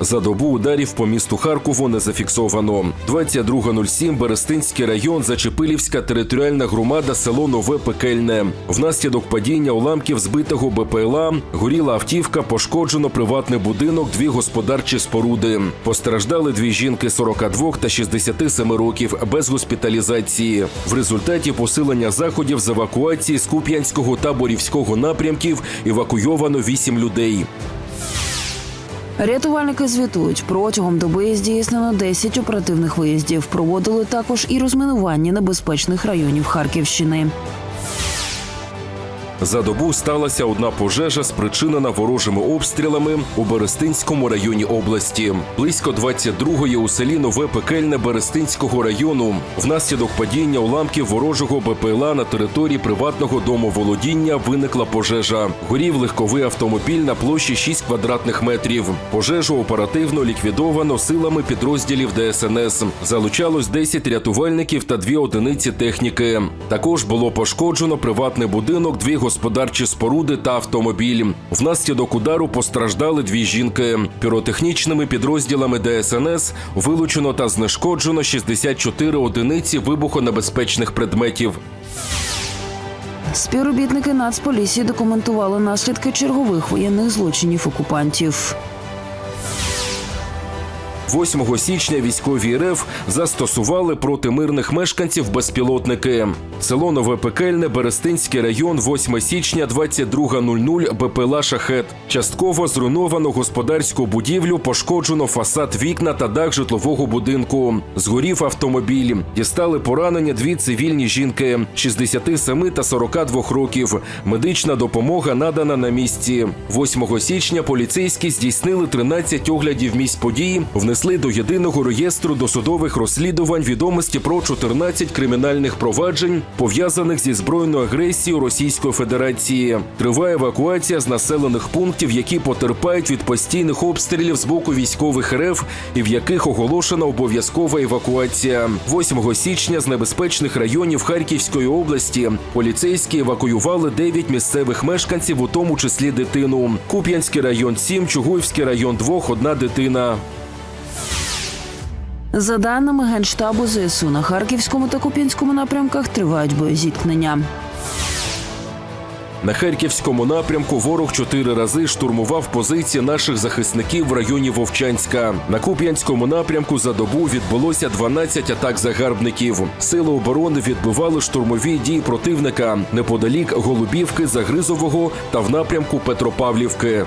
За добу ударів по місту Харкову не зафіксовано. 22.07 Берестинський район, Зачепилівська територіальна громада, село Нове Пекельне. Внаслідок падіння уламків збитого БПЛА горіла автівка, пошкоджено приватний будинок, дві господарчі споруди. Постраждали дві жінки 42 та 67 років без госпіталізації. В результаті посилення заходів з евакуації з Куп'янського та Борівського напрямків евакуйовано 8 людей. Рятувальники звітують, протягом доби здійснено 10 оперативних виїздів. Проводили також і розмінування небезпечних районів Харківщини. За добу сталася одна пожежа, спричинена ворожими обстрілами у Берестинському районі області. Близько 22-ї у селі Нове Пекельне Берестинського району. Внаслідок падіння уламків ворожого БПЛА на території приватного домоволодіння виникла пожежа. Горів легковий автомобіль на площі 6 квадратних метрів. Пожежу оперативно ліквідовано силами підрозділів ДСНС. Залучалось 10 рятувальників та дві одиниці техніки. Також було пошкоджено приватний будинок, дві господарчі споруди та автомобіль. Внаслідок удару постраждали дві жінки. Піротехнічними підрозділами ДСНС вилучено та знешкоджено 64 одиниці вибухонебезпечних предметів. Співробітники Нацполіції документували наслідки чергових воєнних злочинів окупантів. 8 січня військові РФ застосували проти мирних мешканців безпілотники. Село Нове Пекельне, Берестинський район, 8 січня, 22.00, БПЛА «Шахет». Частково зруйновано господарську будівлю, пошкоджено фасад вікна та дах житлового будинку. Згорів автомобіль. Дістали поранення дві цивільні жінки 67 та 42 років. Медична допомога надана на місці. 8 січня поліцейські здійснили 13 оглядів місць події, внесли до єдиного реєстру досудових розслідувань відомості про 14 кримінальних проваджень, пов'язаних зі збройною агресією Російської Федерації. Триває евакуація з населених пунктів, які потерпають від постійних обстрілів з боку військових РФ і в яких оголошена обов'язкова евакуація. 8 січня з небезпечних районів Харківської області поліцейські евакуювали 9 місцевих мешканців, у тому числі дитину. Куп'янський район 7, Чугуївський район 2, одна дитина. За даними Генштабу ЗСУ, на Харківському та Куп'янському напрямках тривають боєзіткнення. На Харківському напрямку ворог чотири рази штурмував позиції наших захисників в районі Вовчанська. На Куп'янському напрямку за добу відбулося 12 атак загарбників. Сили оборони відбивали штурмові дії противника неподалік Голубівки, Загризового та в напрямку Петропавлівки.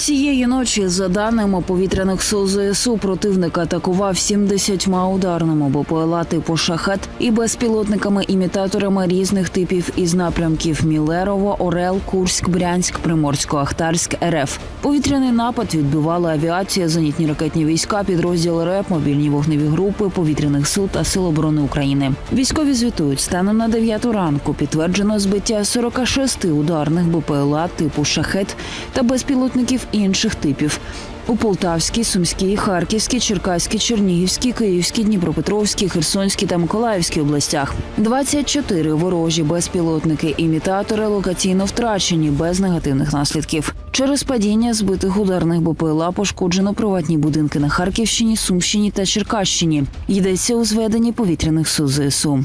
Цієї ночі, за даними повітряних сил ЗСУ, противник атакував 70 ударними БПЛА типу «Шахет» і безпілотниками-імітаторами різних типів із напрямків Мілерово, Орел, Курськ, Брянськ, Приморсько-Ахтарськ, РФ. Повітряний напад відбивала авіація, зенітні ракетні війська, підрозділ РЕП, мобільні вогневі групи повітряних сил та сил оборони України. Військові звітують, станом на 9 ранку підтверджено збиття 46 ударних БПЛА типу «Шахет» та безпілотників інших типів. У Полтавській, Сумській, Харківській, Черкаській, Чернігівській, Київській, Дніпропетровській, Херсонській та Миколаївській областях. 24 ворожі безпілотники-імітатори локаційно втрачені без негативних наслідків. Через падіння збитих ударних БПЛА пошкоджено приватні будинки на Харківщині, Сумщині та Черкащині. Йдеться у зведенні повітряних сил ЗСУ.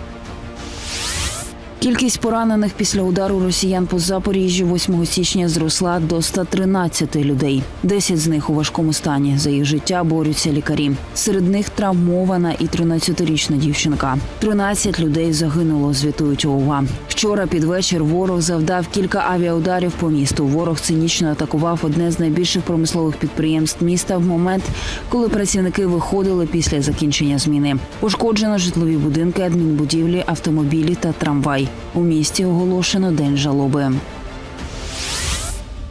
Кількість поранених після удару росіян по Запоріжжю 8 січня зросла до 113 людей. 10 з них у важкому стані. За їх життя борються лікарі. Серед них травмована і 13-річна дівчинка. 13 людей загинуло, звітують. Ще Вчора під вечір ворог завдав кілька авіаударів по місту. Ворог цинічно атакував одне з найбільших промислових підприємств міста в момент, коли працівники виходили після закінчення зміни. Пошкоджено житлові будинки, адмінбудівлі, автомобілі та трамвай. У місті оголошено день жалоби.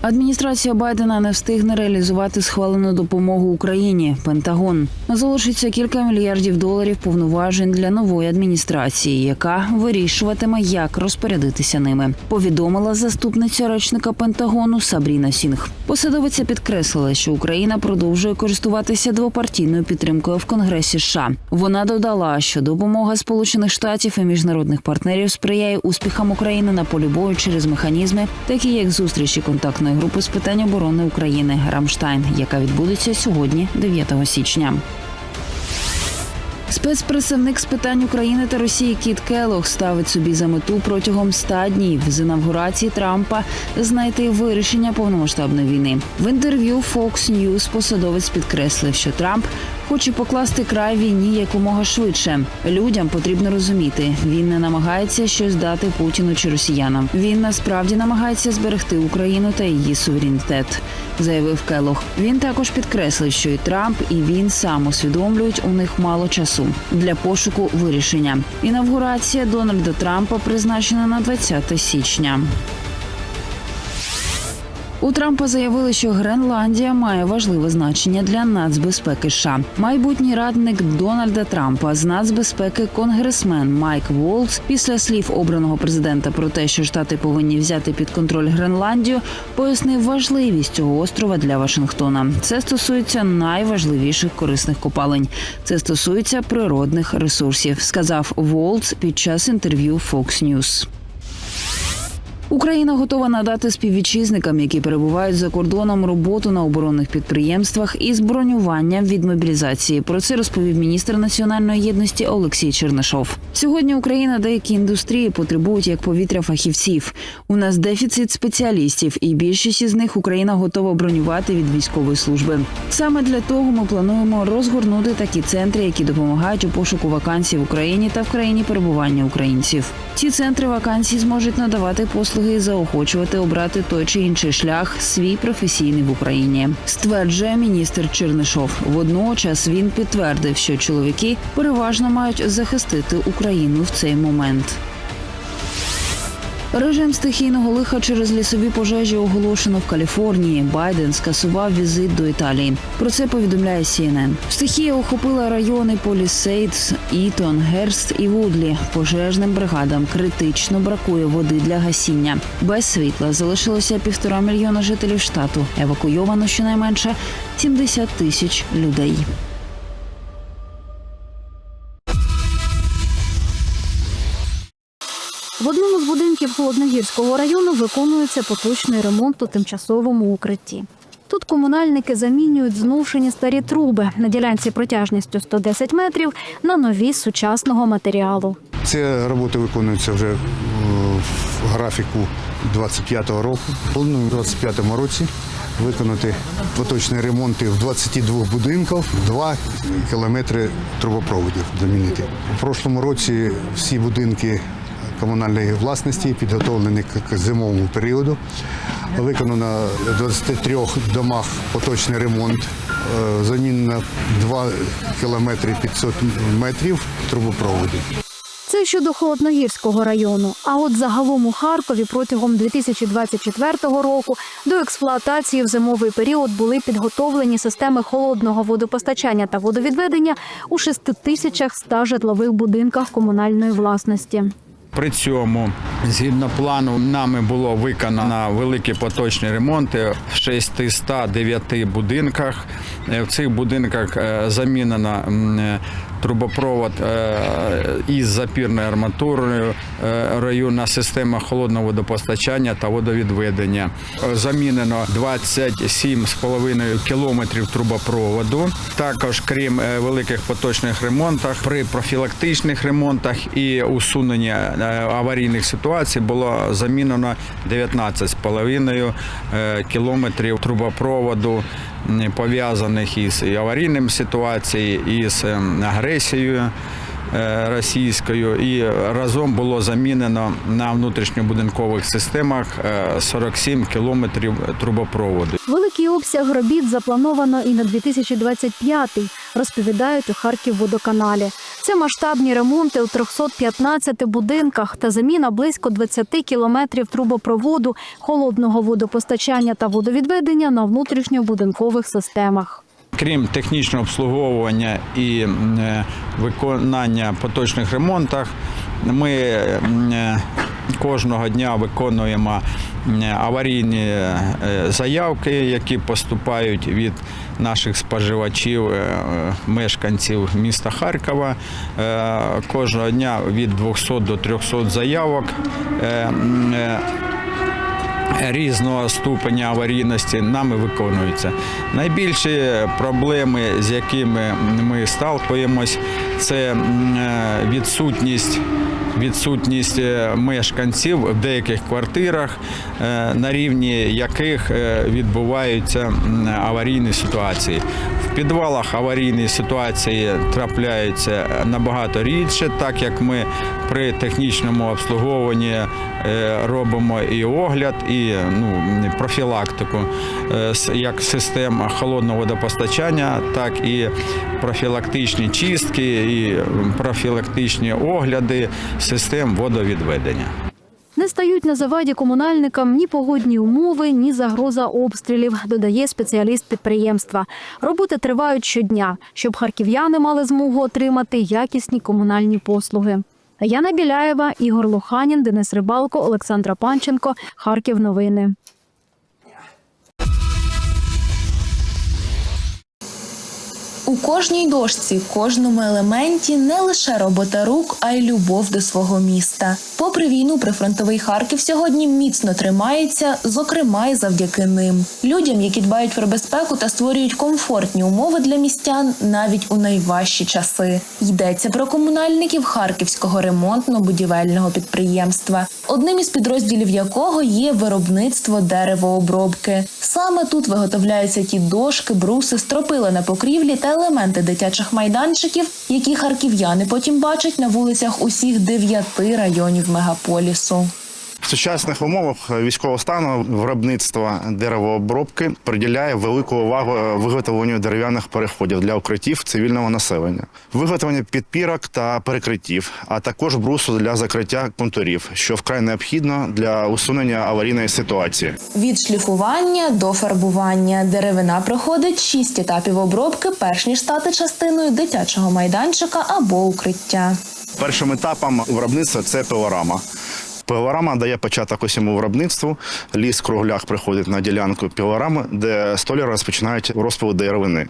Адміністрація Байдена не встигне реалізувати схвалену допомогу Україні. Пентагон залишиться кілька мільярдів доларів повноважень для нової адміністрації, яка вирішуватиме, як розпорядитися ними. Повідомила заступниця речника Пентагону Сабріна Сінг. Посадовиця підкреслила, що Україна продовжує користуватися двопартійною підтримкою в Конгресі. США. Вона додала, що допомога Сполучених Штатів і міжнародних партнерів сприяє успіхам України на полі бою через механізми, такі як зустрічі контактної групи з питань оборони України Рамштайн, яка відбудеться сьогодні, 9 січня. Спецпредставник з питань України та Росії Кіт Келох ставить собі за мету протягом 100 днів з інавгурації Трампа знайти вирішення повномасштабної війни. В інтерв'ю Fox News посадовець підкреслив, що Трамп хоче покласти край війні якомога швидше. Людям потрібно розуміти, він не намагається щось дати Путіну чи росіянам. Він насправді намагається зберегти Україну та її суверенітет, заявив Келох. Він також підкреслив, що і Трамп, і він сам усвідомлюють, у них мало часу для пошуку вирішення. Інавгурація Дональда Трампа призначена на 20 січня. У Трампа заявили, що Гренландія має важливе значення для нацбезпеки. США. майбутній радник Дональда Трампа з нацбезпеки конгресмен Майк Волц після слів обраного президента про те, що штати повинні взяти під контроль Гренландію, пояснив важливість цього острова для Вашингтона. Це стосується найважливіших корисних копалень. Це стосується природних ресурсів, сказав Волц під час інтерв'ю Fox News. Україна готова надати співвітчизникам, які перебувають за кордоном, роботу на оборонних підприємствах із бронюванням від мобілізації. Про це розповів міністр національної єдності Олексій Чернишов. Сьогодні Україна деякі індустрії потребують як повітря фахівців. У нас дефіцит спеціалістів, і більшість із них Україна готова бронювати від військової служби. Саме для того ми плануємо розгорнути такі центри, які допомагають у пошуку вакансій в Україні та в країні перебування українців. Ці центри вакансій зможуть надавати послуги і заохочувати обрати той чи інший шлях свій професійний в Україні. Стверджує міністр Чернишов. Водночас він підтвердив, що чоловіки переважно мають захистити Україну в цей момент. Режим стихійного лиха через лісові пожежі оголошено в Каліфорнії. Байден скасував візит до Італії. Про це повідомляє CNN. Стихія охопила райони Полісейдс, Ітон, Герст і Вудлі. Пожежним бригадам критично бракує води для гасіння. Без світла залишилося півтора мільйона жителів штату. Евакуйовано щонайменше 70 тисяч людей. Одному з будинків Холодногірського району виконується поточний ремонт у тимчасовому укритті. Тут комунальники замінюють зношені старі труби на ділянці протяжністю 110 метрів на нові сучасного матеріалу. Це роботи виконуються вже е, в графіку 25-го року. Планую в 25-му році виконати поточні ремонти в 22 будинках, 2 кілометри трубопроводів замінити. У прошлому році всі будинки комунальної власності підготовлені к зимовому періоду. Виконано в 23 домах поточний ремонт. Е, Замінено 2 кілометри 500 метрів трубопроводів. Це щодо Холодногірського району. А от загалом у Харкові протягом 2024 року до експлуатації в зимовий період були підготовлені системи холодного водопостачання та водовідведення у 6100 житлових будинках комунальної власності. При цьому, згідно плану, нами було виконано великі поточні ремонти в 609 будинках. Е, В цих будинках е, замінено е, трубопровод е, із запірною арматурою, е, районна система холодного водопостачання та водовідведення. Замінено 27,5 кілометрів трубопроводу. Також, крім е, великих поточних ремонтів, при профілактичних ремонтах і усуненні аварійних ситуацій було замінено 19,5 е, кілометрів трубопроводу, пов'язаних із аварійним ситуацією, із ем, агресією. Е, російською, і разом було замінено на внутрішньобудинкових системах е, 47 кілометрів трубопроводу. Великий обсяг робіт заплановано і на 2025, розповідають у Харківводоканалі. Це масштабні ремонти у 315 будинках та заміна близько 20 кілометрів трубопроводу, холодного водопостачання та водовідведення на внутрішньобудинкових системах. Крім технічного обслуговування і е, виконання поточних ремонтах, ми е, кожного дня виконуємо аварійні е, заявки, які поступають від наших споживачів, мешканців міста Харкова. Кожного дня від 200 до 300 заявок. Різного ступеня аварійності нами виконуються. Найбільші проблеми, з якими ми сталкуємось, це е, відсутність. Відсутність е, мешканців в деяких квартирах, е, на рівні яких е, відбуваються аварійні ситуації. В підвалах аварійні ситуації трапляються набагато рідше, так як ми при технічному обслуговуванні робимо і огляд, і ну, профілактику як систем холодного водопостачання, так і профілактичні чистки, і профілактичні огляди систем водовідведення. Не стають на заваді комунальникам ні погодні умови, ні загроза обстрілів, додає спеціаліст підприємства. Роботи тривають щодня, щоб харків'яни мали змогу отримати якісні комунальні послуги. Яна Біляєва, Ігор Лоханін, Денис Рибалко, Олександра Панченко. Харків. Новини. У кожній дошці, кожному елементі не лише робота рук, а й любов до свого міста. Попри війну, прифронтовий Харків сьогодні міцно тримається, зокрема й завдяки ним. Людям, які дбають про безпеку та створюють комфортні умови для містян навіть у найважчі часи. Йдеться про комунальників Харківського ремонтно-будівельного підприємства, одним із підрозділів якого є виробництво деревообробки. Саме тут виготовляються ті дошки, бруси, стропила на покрівлі та елементи дитячих майданчиків, які харків'яни потім бачать на вулицях усіх дев'яти районів мегаполісу. В сучасних умовах військового стану виробництво деревообробки приділяє велику увагу виготовленню дерев'яних переходів для укриттів цивільного населення, виготовлення підпірок та перекриттів, а також брусу для закриття контурів, що вкрай необхідно для усунення аварійної ситуації. Від шліфування до фарбування деревина проходить шість етапів обробки, перш ніж стати частиною дитячого майданчика або укриття. Першим етапом виробництва це пилорама. Пилорама дає початок усьому виробництву. Ліс кругляк приходить на ділянку пілорами, де столяри розпочинають розпил деревини.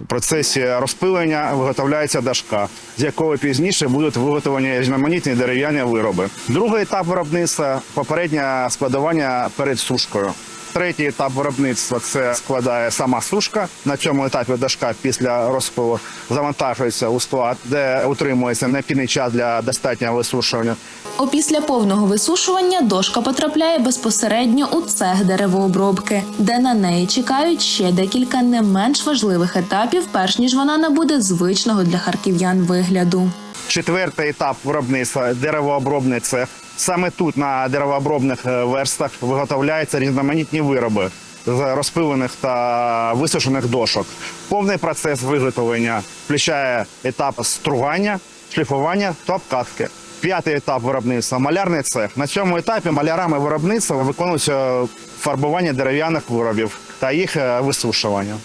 В процесі розпилення виготовляється дашка, з якого пізніше будуть виготовлені різноманітні дерев'яні вироби. Другий етап виробництва попереднє складування перед сушкою. Третій етап виробництва це складає сама сушка. На цьому етапі дашка після розпилу завантажується у склад, де утримується необхідний час для достатнього висушування. Опісля повного висушування дошка потрапляє безпосередньо у цех деревообробки, де на неї чекають ще декілька не менш важливих етапів, перш ніж вона набуде звичного для харків'ян вигляду. Четвертий етап виробництва деревообробний цех. Саме тут на деревообробних е, верстах виготовляються різноманітні вироби з розпилених та висушених дошок. Повний процес виготовлення включає етап стругання, шліфування та обкатки. П'ятий етап виробництва малярний цех. На цьому етапі малярами виробництва виконується фарбування дерев'яних виробів та їх е, висушування.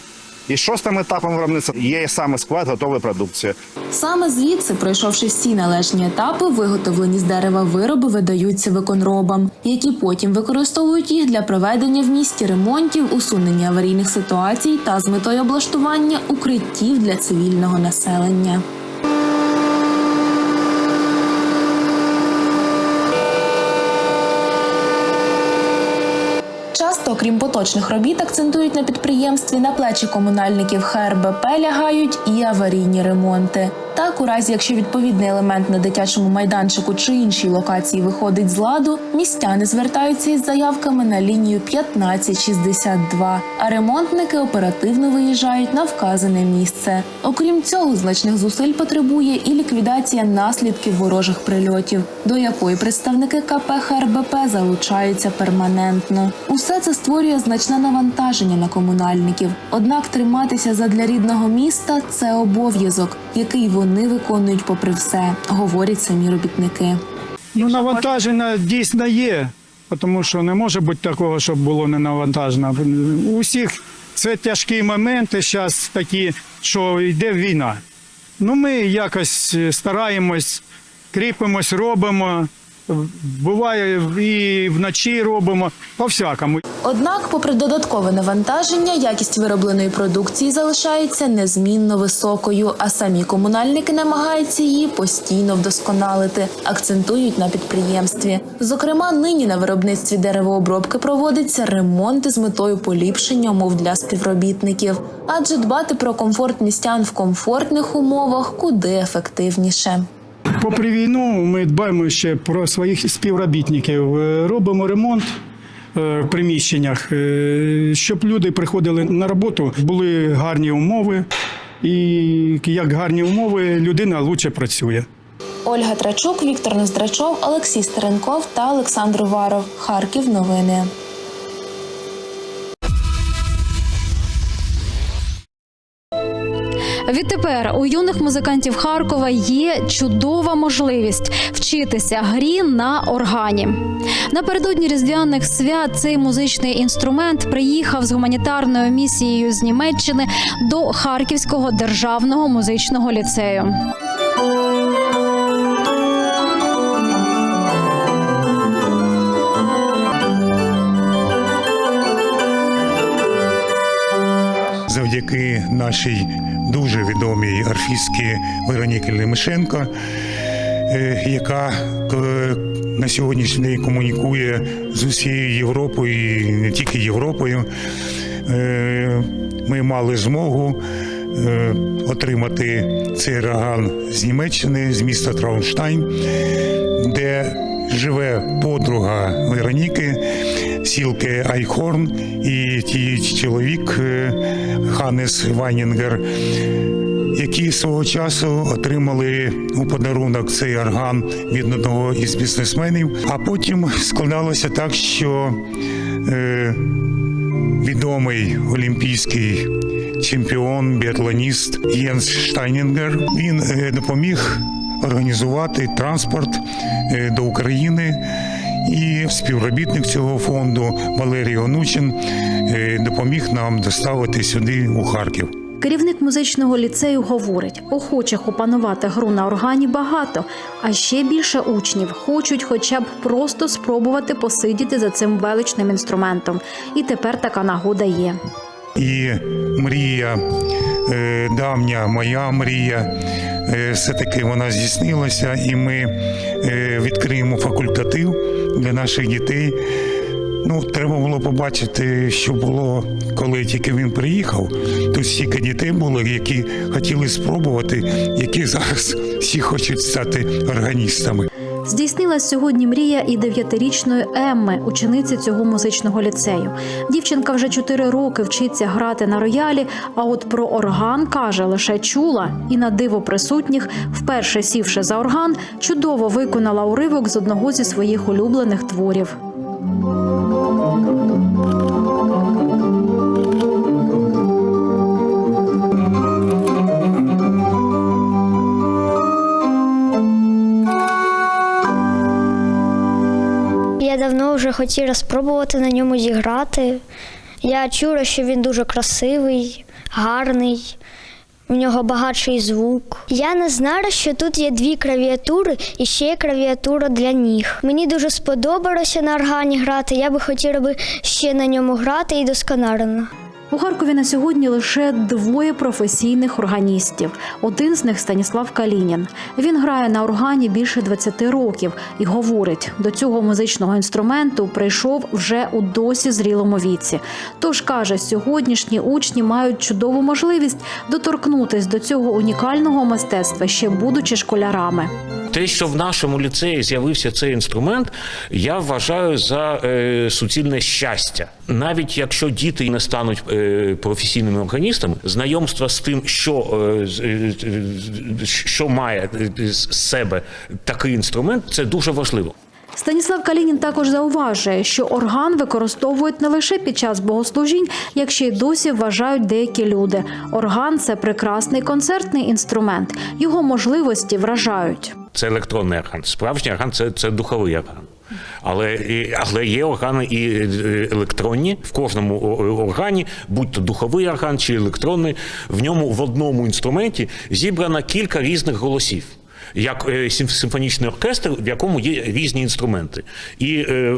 І шостим етапом виробництва є саме склад готової продукції. Саме звідси, пройшовши всі належні етапи, виготовлені з дерева вироби видаються виконробам, які потім використовують їх для проведення в місті ремонтів, усунення аварійних ситуацій та з метою облаштування укриттів для цивільного населення. Часто, крім поточних робіт, акцентують на підприємстві на плечі комунальників ХРБП лягають і аварійні ремонти. Так, у разі, якщо відповідний елемент на дитячому майданчику чи іншій локації виходить з ладу, містяни звертаються із заявками на лінію 1562, а ремонтники оперативно виїжджають на вказане місце. Окрім цього, значних зусиль потребує і ліквідація наслідків ворожих прильотів, до якої представники КП ХРБП залучаються перманентно. Усе це створює значне навантаження на комунальників. Однак триматися задля рідного міста це обов'язок, який вони виконують попри все, говорять самі робітники. Ну, навантаження дійсно є, тому що не може бути такого, щоб було не навантажено. У всіх це тяжкі моменти зараз такі, що йде війна. Ну, ми якось стараємось, кріпимось, робимо. Буває і вночі робимо, по-всякому. Однак, попри додаткове навантаження, якість виробленої продукції залишається незмінно високою, а самі комунальники намагаються її постійно вдосконалити, акцентують на підприємстві. Зокрема, нині на виробництві деревообробки проводиться ремонт з метою поліпшення умов для співробітників, адже дбати про комфорт містян в комфортних умовах куди ефективніше. Попри війну, ми дбаємо ще про своїх співробітників. Е, Робимо ремонт е, в приміщеннях, е, щоб люди приходили на роботу, були гарні умови. І як гарні умови, людина краще працює. Ольга Трачук, Віктор Ноздрачов, Олексій Стеренков та Олександр Уваров. Харків. Новини. Відтепер у юних музикантів Харкова є чудова можливість вчитися грі на органі. Напередодні різдвяних свят цей музичний інструмент приїхав з гуманітарною місією з Німеччини до Харківського державного музичного ліцею. завдяки нашій дуже відомій арфістці Вероніки Лемишенко, е, яка е, на сьогоднішній день комунікує з усією Європою і не тільки Європою. Е, Ми мали змогу отримати цей раган з Німеччини, з міста Траунштайн, де живе подруга Вероніки, сілки Айхорн, і ті чоловік е, Ханес Вайнінгер, які свого часу отримали у подарунок цей орган від одного із бізнесменів. А потім складалося так, що е, відомий олімпійський чемпіон, біатлоніст Єнс Штайнінгер, він е, допоміг організувати транспорт е, до України. І співробітник цього фонду Валерій Онучин е, допоміг нам доставити сюди у Харків. Керівник музичного ліцею говорить: охочих опанувати гру на органі багато, а ще більше учнів хочуть хоча б просто спробувати посидіти за цим величним інструментом. І тепер така нагода є. І мрія, е, давня моя мрія, е, все-таки вона здійснилася, і ми відкриємо факультатив для наших дітей. Ну, треба було побачити, що було, коли тільки він приїхав. Тут стільки дітей було, які хотіли спробувати, які зараз всі хочуть стати органістами. Здійснилась сьогодні мрія і дев'ятирічної Емми, учениці цього музичного ліцею. Дівчинка вже чотири роки вчиться грати на роялі. А от про орган каже, лише чула і на диво присутніх, вперше сівши за орган, чудово виконала уривок з одного зі своїх улюблених творів. Вже хотіла спробувати на ньому зіграти. Я чула, що він дуже красивий, гарний, в нього багатший звук. Я не знала, що тут є дві клавіатури і ще є клавіатура для ніг. Мені дуже сподобалося на органі грати. Я би хотіла би ще на ньому грати і досконально. У Харкові на сьогодні лише двоє професійних органістів. Один з них Станіслав Калінін. Він грає на органі більше 20 років і говорить, до цього музичного інструменту прийшов вже у досі зрілому віці. Тож каже, сьогоднішні учні мають чудову можливість доторкнутись до цього унікального мистецтва, ще будучи школярами. Те, що в нашому ліцеї з'явився цей інструмент, я вважаю за е, суцільне щастя. Навіть якщо діти не стануть е, професійними органістами, знайомство з тим, що, е, е, що має з себе такий інструмент, це дуже важливо. Станіслав Калінін також зауважує, що орган використовують не лише під час богослужінь, як ще й досі вважають деякі люди. Орган це прекрасний концертний інструмент. Його можливості вражають. Це електронний орган. Справжній орган це, це духовий орган. Але, але є органи і е, електронні в кожному органі, будь то духовий орган чи електронний, в ньому в одному інструменті зібрано кілька різних голосів. Як е, симфонічний оркестр, в якому є різні інструменти. І е,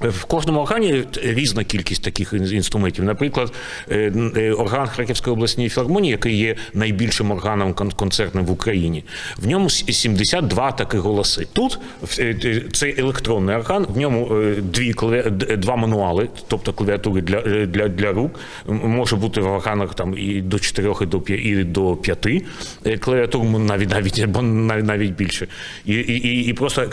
в кожному органі різна кількість таких інструментів. Наприклад, е, е, орган Харківської обласної філармонії, який є найбільшим органом концертним в Україні, в ньому с- 72 таких голоси. Тут е, цей електронний орган, в ньому дві два мануали, тобто клавіатури для, для, для рук. Може бути в органах там і до 4, і до 5, і до 5 клавіатур, навіть навіть або навіть, навіть більше. І, і, і, просто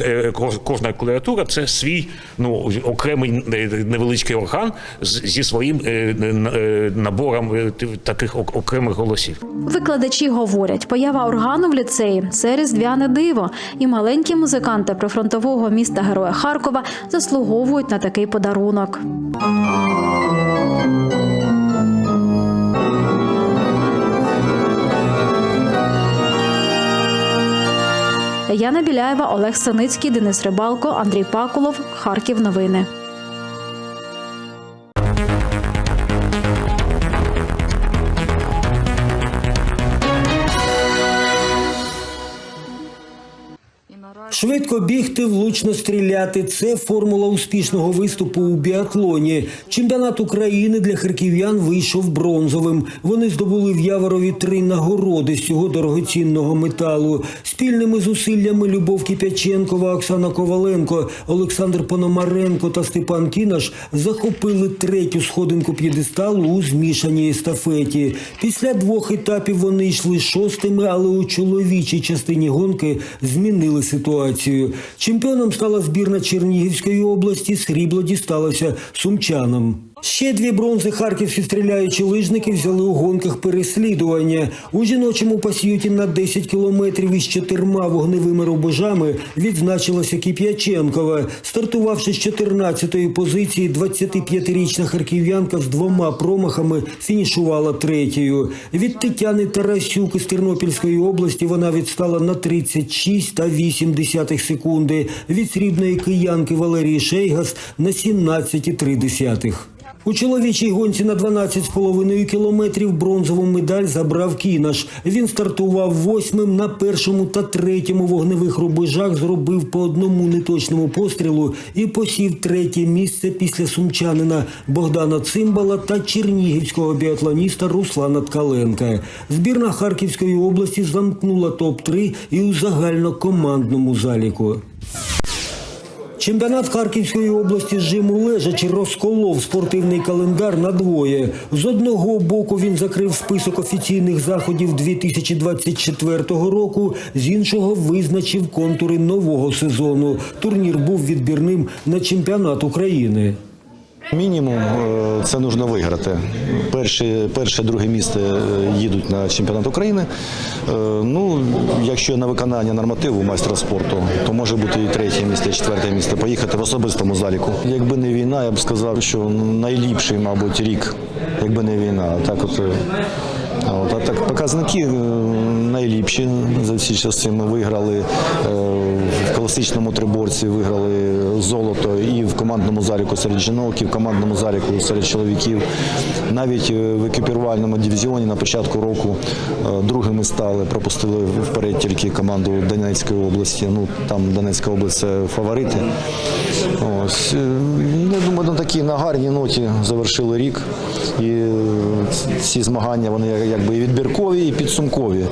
кожна клавіатура це свій ну окремий е, невеличкий орган зі своїм е, е, набором таких окремих голосів. Викладачі говорять, поява органу в ліцеї це різдвяне диво, і маленькі музиканти прифронтового міста Героя Харкова заслуговують на такий подарунок. Яна Біляєва, Олег Саницький, Денис Рибалко, Андрій Пакулов. Харків. Новини. Швидко бігти, влучно стріляти це формула успішного виступу у біатлоні. Чемпіонат України для харків'ян вийшов бронзовим. Вони здобули в Яворові три нагороди з цього дорогоцінного металу. Спільними зусиллями Любов Кипяченкова, Оксана Коваленко, Олександр Пономаренко та Степан Кінаш захопили третю сходинку п'єдесталу у змішаній естафеті. Після двох етапів вони йшли шостими, але у чоловічій частині гонки змінили ситуацію. Чемпіоном стала збірна Чернігівської області. Срібло дісталося сумчанам. Ще дві бронзи харківські стріляючі лижники взяли у гонках переслідування. У жіночому пасіюті на 10 кілометрів із чотирма вогневими рубежами відзначилася Кіп'яченкова. Стартувавши з 14-ї позиції, 25-річна харків'янка з двома промахами фінішувала третьою. Від Тетяни Тарасюк із Тернопільської області вона відстала на 36 та 8 десятих секунди. Від срібної киянки Валерії Шейгас на 17,3 десятих. У чоловічій гонці на 12,5 кілометрів бронзову медаль забрав Кінаш. Він стартував восьмим на першому та третьому вогневих рубежах, зробив по одному неточному пострілу і посів третє місце після сумчанина Богдана Цимбала та чернігівського біатлоніста Руслана Ткаленка. Збірна Харківської області замкнула топ-3 і у загальнокомандному заліку. Чемпіонат Харківської області з жиму лежачі розколов спортивний календар на двоє. З одного боку він закрив список офіційних заходів 2024 року, з іншого визначив контури нового сезону. Турнір був відбірним на чемпіонат України. Мінімум е, це потрібно виграти. Перше, перше, друге місце е, їдуть на чемпіонат України. Е, Ну, якщо на виконання нормативу майстра спорту, то може бути і третє місце, і четверте місце поїхати в особистому заліку. Якби не війна, я б сказав, що найліпший, мабуть, рік, якби не війна. Так от, от, а так показники найліпші за всі часи. Ми виграли класичному триборці, виграли золото і в командному заліку серед жінок, і в командному заліку серед чоловіків. Навіть е, в екіпірувальному дивізіоні на початку року е, другими стали, пропустили вперед тільки команду Донецької області. Ну там Донецька область це фаворити. Ось е, я думаю, на такій на гарній ноті завершили рік. І ці змагання вони якби і відбіркові, і підсумкові.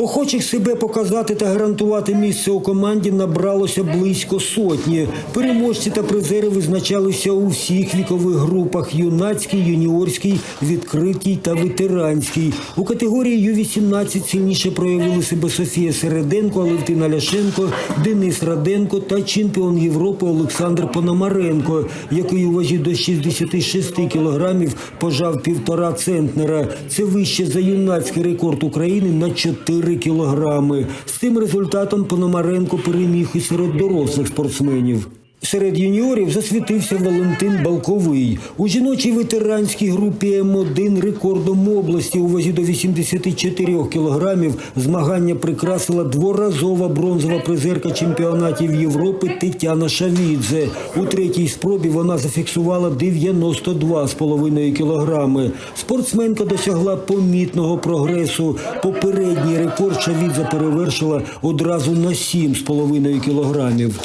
Охочих себе показати та гарантувати місце у команді набралося близько сотні. Переможці та призери визначалися у всіх вікових групах: юнацькій, юніорській, відкритій та ветеранській. У категорії Ю-18 сильніше проявили себе Софія Середенко, Алевтина Ляшенко, Денис Раденко та чемпіон Європи Олександр Пономаренко, який у вазі до 66 кілограмів пожав півтора центнера. Це вище за юнацький рекорд України на 4 кілограми. З цим результатом Пономаренко переміг і серед дорослих спортсменів. Серед юніорів засвітився Валентин Балковий. У жіночій ветеранській групі М1 рекордом області у вазі до 84 кілограмів змагання прикрасила дворазова бронзова призерка чемпіонатів Європи Тетяна Шавідзе. У третій спробі вона зафіксувала 92,5 кілограми. Спортсменка досягла помітного прогресу. Попередній рекорд Шавідзе перевершила одразу на 7,5 кілограмів.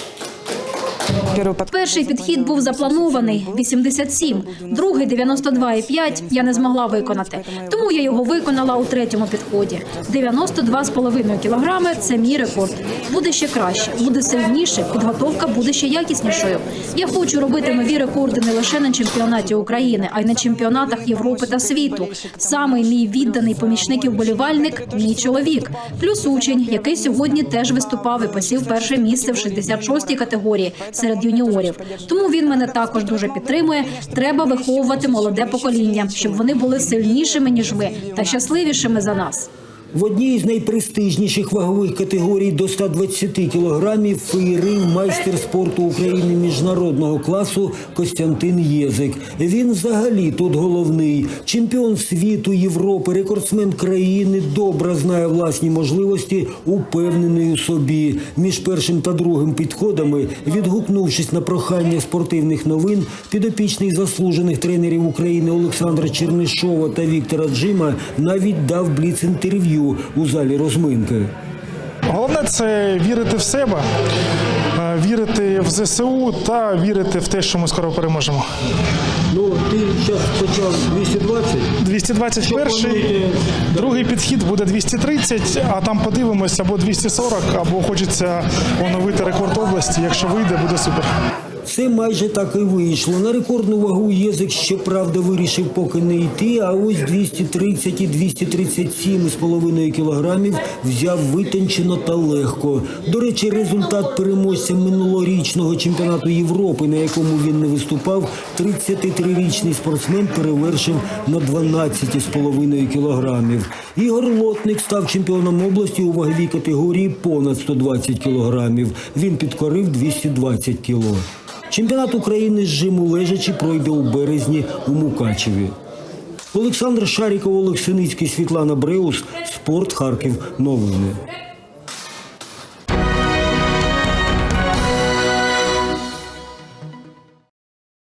Перший підхід був запланований 87, другий 92,5 я не змогла виконати. Тому я його виконала у третьому підході. 92,5 кілограми – це мій рекорд. Буде ще краще, буде сильніше, підготовка буде ще якіснішою. Я хочу робити нові рекорди не лише на чемпіонаті України, а й на чемпіонатах Європи та світу. Самий мій відданий помічник і вболівальник – мій чоловік, плюс учень, який сьогодні теж виступав і посів перше місце в 66-й категорії серед юніорів. Тому він мене також дуже підтримує. Треба виховувати молоде покоління, щоб вони були сильнішими ніж ми та щасливішими за нас. В одній з найпрестижніших вагових категорій до 120 кілограмів феєрив майстер спорту України міжнародного класу Костянтин Єзик. Він взагалі тут головний. Чемпіон світу, Європи, рекордсмен країни, добре знає власні можливості, упевнений у собі. Між першим та другим підходами, відгукнувшись на прохання спортивних новин, підопічний заслужених тренерів України Олександра Чернишова та Віктора Джима навіть дав бліц-інтерв'ю у залі розминки. Головне це вірити в себе, е, вірити в ЗСУ та вірити в те, що ми скоро переможемо. Ну, ти зараз почав 220. 221, другий підхід буде 230, а там подивимось або 240, або хочеться оновити рекорд області. Якщо вийде, буде супер. Це майже так і вийшло. На рекордну вагу єзик, щоправда, вирішив поки не йти, а ось 230 і 237,5 кілограмів взяв витончено та легко. До речі, результат переможця минулорічного чемпіонату Європи, на якому він не виступав, 33-річний спортсмен перевершив на 12,5 кілограмів. Ігор Лотник став чемпіоном області у ваговій категорії понад 120 кілограмів. Він підкорив 220 кіло. Чемпіонат України з жиму лежачі пройде у березні у Мукачеві. Олександр Шаріков, Олег Синицький, Світлана Бреус. Спорт Харків. Новини.